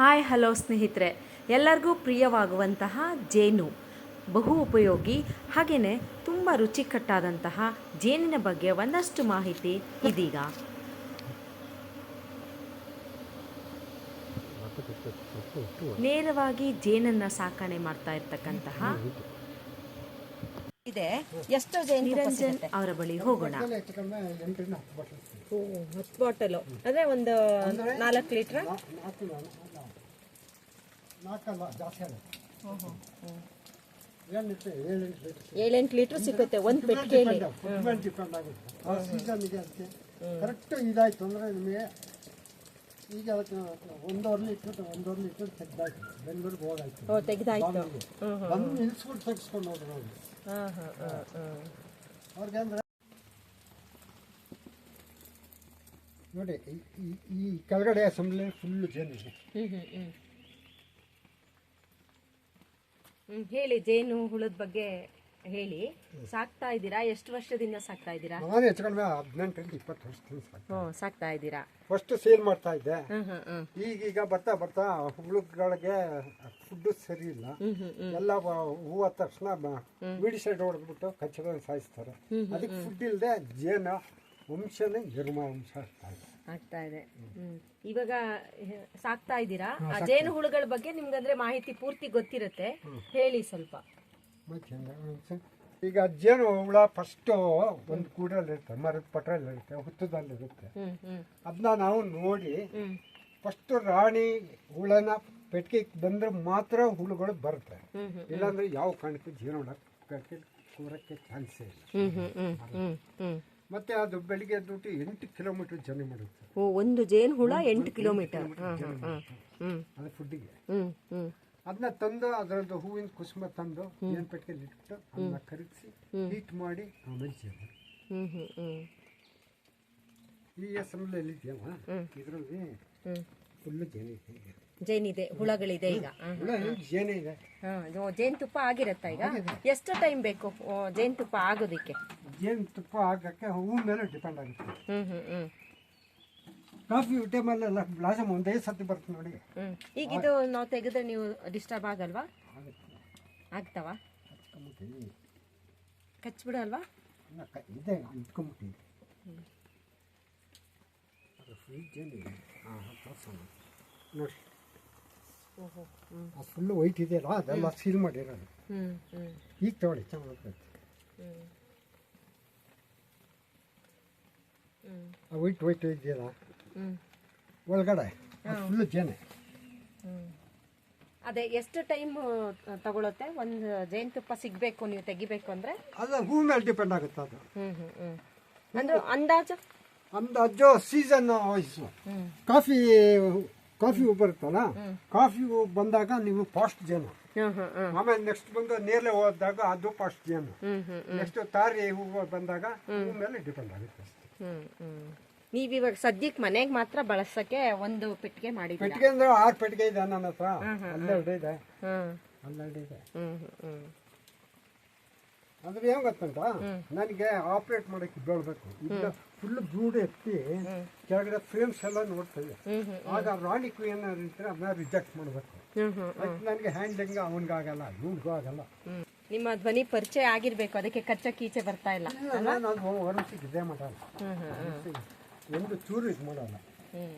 Hi hello ಸ್ನೇಹಿತರೆ. ಎಲ್ಲರಿಗೂ ಪ್ರಿಯವಾಗುವಂತಹ ಜೇನು. ಬಹು ಉಪಯೋಗಿ ಹಾಗೆಯೇ ತುಂಬ ರುಚಿಕಟ್ಟಾದಂತಹ ಜೇನಿನ ಬಗ್ಗೆ ಒಂದಷ್ಟು ಮಾಹಿತಿ ಇದೀಗ. ನೇರವಾಗಿ ಜೇನನ್ನು ಸಾಕಣೆ ಮಾಡ್ತಾ ಇರ್ತಕ್ಕಂತಹ ಇದೆ. ಎಷ್ಟು ಜೇನು ನಿರಂಜನ್ ಅವರ ಬಳಿ ಹೋಗೋಣ. ಹತ್ತು ಬಾಟಲ್. ಬಾಟಲು. ಅಂದ್ರೆ ಒಂದು ನಾಲ್ಕು ಲೀಟ್ರ್? ಏಳೆಂಟು ಲೀಟರ್ ಸಿಗುತ್ತೆ. ಒಂದು ಪೆಟ್ಟಿಗೆಯಲ್ಲಿ ಕರೆಕ್ಟ್ ಇದಾಯ್ತು ಅಂದರೆ ನಿಮಗೆ ಈಗ ಅದಕ್ಕೆ ಒಂದೂವರೆ ಲೀಟ್ರ್ ಒಂದೂವರೆ ಲೀಟರ್ ತೆಗ್ದಾಯ್ತು. ಬೆಂಗಳೂರಿಗೆ ಹೋಗಾಯ್ತು ಓ ತೆಗ್ದಾಯ್ತು. ಬಂದು ನಿಲ್ಸ್ಬಿಟ್ಟು ತೆಗಿಸ್ಕೊಂಡು ಹೋದ್ರು ನೋಡಿ ನೋಡಿ ಈ- ಈ ಕೆಳಗಡೆ ಅಸೆಂಬ್ಲಿ ಫುಲ್ ಜೇನು ಇದೆ. ಹೇಳಿ ಜೇನು ಹುಳದ ಬಗ್ಗೆ ಹೇಳಿ ಸಾಕ್ತಾ ಇದ್ದೀರಾ? ಎಷ್ಟು ವರ್ಷದಿಂದ ಸಾಕ್ತಾ ಇದ್ದೀರಾ? ನಾನು ಹೆಚ್ಚು ಕಡಿಮೆ ಹದಿನೆಂಟರಿಂದ ಇಪ್ಪತ್ತು ವರ್ಷದಿಂದ ಸಾಕು ಹ್ಞೂ ಸಾಕ್ತಾ ಇದ್ದೀರಾ? ಫಸ್ಟ್ ಸೇಲ್ ಮಾಡ್ತಾ ಇದ್ದೆ. ಈಗೀಗ ಬರ್ತಾ ಬರ್ತಾ ಹುಳುಗಳಿಗೆ ಫುಡ್ ಸರಿ ಇಲ್ಲ. ಎಲ್ಲ ಬ- ಹೂವ ತಕ್ಷಣ ಬೀಡಿ ಸೈಡ್ ಹೊಡೆದ್ಬಿಟ್ಟು ಕಚ್ಚಗಳನ್ನು ಸಾಯಿಸ್ತಾರೆ. ಅದಕ್ಕೆ ಫುಡ್ ಇಲ್ಲದೆ ಜೇನ ವಂಶನೇ ಜರ್ಮ ವಂಶ ಆಗ್ತಾ ಇದೆ. ಆಗ್ತಾ ಇದೆ. ಹ್ಮ್. ಇವಾಗ ಹ- ಸಾಕ್ತಾ ಇದ್ದೀರಾ? ಆ ಜೇನು ಹುಳುಗಳ ಬಗ್ಗೆ ನಿಮ್ಗಂದ್ರೆ ಮಾಹಿತಿ ಪೂರ್ತಿ ಗೊತ್ತಿರುತ್ತೆ. ಹೇಳಿ ಸ್ವಲ್ಪ? ಈಗ ಜೇನು ಹುಳ ಫಸ್ಟು ಒಂದು ಕೂಡಲ್ಲಿರುತ್ತೆ ಮರದ ಪಟ್ರಲ್ಲಿ ಇರುತ್ತೆ ಹುತ್ತದಲ್ಲಿ ಇರುತ್ತೆ ಅದನ್ನ ನಾವು ನೋಡಿ ಫಸ್ಟ್ ರಾಣಿ ಹುಳನ ಪೆಟ್ಟಿಗೆ ಬಂದ್ರೆ ಮಾತ್ರ ಹುಳುಗಳು ಬರುತ್ತೆ. ಇಲ್ಲಾಂದ್ರೆ ಯಾವ ಕಾರಣಕ್ಕೆ ಜೀವನ ಕೂರಕ್ಕೆ ಚಾನ್ಸೇ ಇಲ್ಲ. ಮತ್ತೆ ಅದು ಬೆಳಿಗ್ಗೆ ದುಡ್ಡು ಎಂಟು ಕಿಲೋಮೀಟರ್ ಜರ್ನಿ ಮಾಡುತ್ತೆ. ಒಂದು ಜೇನು ಹುಳ ಎಂಟು ಕಿಲೋಮೀಟರ್. ಅದು ಫುಡ್ಡಿಗೆ ಅದನ್ನ ತಂದು ಅದರದ್ದು ಹೂವಿನ ಕುಸುಮ ತಂದು ಏನ್ ಪೆಟ್ಟಿಗೆಲಿ ಇಟ್ಟು ಅದನ್ನ ಕರಗಿಸಿ ಹೀಟ್ ಮಾಡಿ ಆಮೇಲೆ ಜೇನು ಹ್ಮ್ ಹ್ಮ್ ಹ್ಮ್. ಈ ಅಸೆಂಬ್ಲಿಯಲ್ಲಿ ಇದೆಯಲ್ಲ ಇದರಲ್ಲಿ ಫುಲ್ಲು ಜೇನು ಇದೆ ಜೇನಿದೆ ಹುಳಗಳಿದೆ ಈಗ. ಹುಳ ಹುಳ ಜೇನೇ ಇದೆ? ಜೇನುತುಪ್ಪ ಆಗಿರತ್ತಾ ಈಗ? ಎಷ್ಟು ಟೈಮ್ ಬೇಕು ಓ, ಜೇನುತುಪ್ಪ ಆಗೋದಿಕ್ಕೆ? ಜೇನು ತುಪ್ಪ ಆಗಕ್ಕೆ ಹೂವು ಮೇಲೆ ಡಿಪೆಂಡ್ ಆಗುತ್ತೆ. ಹ್ಮ್ ಹ್ಮ್ ಹ್ಮ್. ಕಾಫಿ ಟೈಮಲ್ಲೆಲ್ಲ ಬ್ಲಾಸಮ್ ಒಂದೇ ಸತಿ ಬರ್ತದೆ ನೋಡಿ. ಈಗ ಇದು ನಾವು ತೆಗೆದ್ರೆ ನೀವು ಡಿಸ್ಟರ್ಬ್ ಆಗಲ್ವಾ? ಆಗ್ತಾವ? ಹಚ್ಕೊಂಬಿಟ್ಟು ಕಚ್ಬಿಡಲ್ವಾ? ಇಲ್ಲ, ಕ- ಇದೆ ಇಟ್ಕೊಂಬಿಟ್ಟಿದೆ ಅದು ಹಾಂ ತೋರ್ಸೋಣ. ನೋಡಿ. ಓಹೋ ಹ್ಮ್. ಅದು ಫುಲ್ಲು ವೈಟ್ ಇದೆಯಲ್ಲ ಅದೆಲ್ಲ ಸೀಲ್ ಮಾಡಿರೋದು. ಹ್ಮ್ ಹ್ಞೂ ಈಗ ತಗೊಳ್ಳಿ ಚೆನ್ನಾಗಿ ಹ್ಮ್ ಹ್ಮ್. ಆ ವೈಟ್ ವೈಟ್ ಇದೆಯಲ್ಲ? ಒಳಗಡೆ ಫುಲ್ ಜೇನೆ. ಅದೇ ಎಷ್ಟು ಟೈಮ್ ತಗೊಳುತ್ತೆ? ಒಂದು ಜೇನುತುಪ್ಪ ಸಿಗಬೇಕು ನೀವು ತೆಗಿಬೇಕು ಅಂದ್ರೆ? ಅದು ಹೂ ಮೇಲೆ ಡಿಪೆಂಡ್ ಆಗುತ್ತೆ ಅದು. ಹ್ಮ್ ಹ್ಮ್ ಹ್ಮ್. ಅಂದ್ರೆ ಅಂದಾಜು? ಅಂದಾಜು ಸೀಸನ್ ವಯಸ್ಸು ಕಾಫಿ ಕಾಫಿ ಹೂ ಬರುತ್ತಲ್ಲ ಕಾಫಿ ಹೂ ಬಂದಾಗ ನೀವು ಫಾಸ್ಟ್ ಜೇನು. ಆಮೇಲೆ ನೆಕ್ಸ್ಟ್ ಬಂದು ನೇರಳೆ ಹೋದಾಗ ಅದು ಫಾಸ್ಟ್ ಜೇನು. ನೆಕ್ಸ್ಟ್ ತಾರಿ ಹೂವು ಬಂದಾಗ ಹೂ ಮೇಲೆ ಡಿಪೆಂಡ್ ಆಗುತ್ತೆ ಅಷ್ಟೇ. ಹ್ಮ್ ಇವಾಗ ನೀವಿವಾಗ ಸದ್ಯಕ್ಕೆ ಮನೆಗೆ ಮಾತ್ರ ಬಳಸಕ್ಕೆ ಒಂದು ಪೆಟ್ಟಿಗೆ ಮಾಡಿ ಪೆಟ್ಟಿಗೆ ಅಂದ್ರೆ ಆರು ಪೆಟ್ಟಿಗೆ ಇದೆ ನನ್ನ ಹತ್ರ. ಹನ್ನೆರಡು ಇದೆ. ಹನ್ನೆರಡು ಇದೆ. ಅಂದ್ರೆ ಏನ್ ಗೊತ್ತುಂಟ? ನನಗೆ ಆಪರೇಟ್ ಮಾಡಕ್ಕೆ ಬೆಳಬೇಕು ಇಲ್ಲ ಫುಲ್ ಬ್ರೂಡ್ ಎತ್ತಿ ಕೆಳಗಡೆ ಫ್ರೇಮ್ಸ್ ಎಲ್ಲ ನೋಡ್ತೇವೆ. ಆಗ ರಾಣಿ ಏನಾದ್ರು ಇದ್ರೆ ಅದನ್ನ ರಿಜೆಕ್ಟ್ ಮಾಡ್ಬೇಕು. ಅದಕ್ಕೆ ನನಗೆ ಹ್ಯಾಂಡ್ಲಿಂಗ್ ಅವನಿಗಾಗಲ್ಲ ಇವ್ನಿಗೂ ಆಗಲ್ಲ. ನಿಮ್ಮ ಧ್ವನಿ ಪರಿಚಯ ಆಗಿರ್ಬೇಕು ಅದಕ್ಕೆ ಕಚ್ಚ ಕೀಚೆ ಬರ್ತಾ ಇಲ್ಲ. ನಾನು ಅದು ವರ್ಷಕ್ಕೆ ಇದೇ ಮಾಡಲ್ಲ ಹ್ಮ್ ಹ್ಮ್ ವರ್ಷಕ್ಕೆ ಒಂದು ಚೂರು ಇದು ಮಾಡಲ್ಲ ಹ್ಮ್